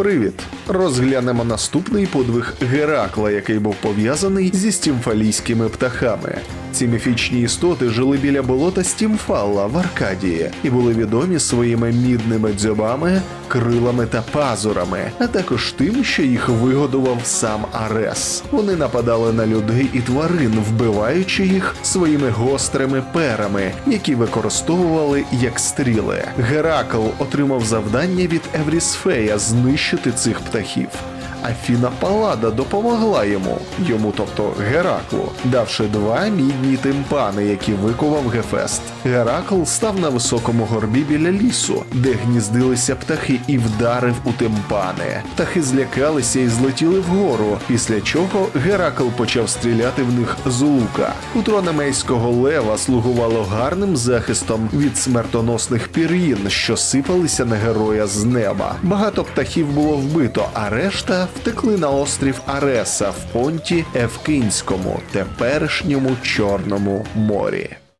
Привіт! Розглянемо наступний подвиг Геракла, який був пов'язаний зі стімфалійськими птахами. Ці міфічні істоти жили біля болота Стімфалла в Аркадії і були відомі своїми мідними дзьобами, крилами та пазурами, а також тим, що їх вигодував сам Арес. Вони нападали на людей і тварин, вбиваючи їх своїми гострими перами, які використовували як стріли. Геракл отримав завдання від Еврісфея знищити цих птахів. архів. Афіна Палада допомогла йому, йому, тобто Гераклу, давши два мідні тимпани, які викував Гефест. Геракл став на високому горбі біля лісу, де гніздилися птахи, і вдарив у тимпани. Птахи злякалися і злетіли вгору, після чого Геракл почав стріляти в них з лука. Утро немейського лева слугувало гарним захистом від смертоносних пір'їн, що сипалися на героя з неба. Багато птахів було вбито, а решта втекли на острів Ареса в понті Евкинському, теперішньому Чорному морі.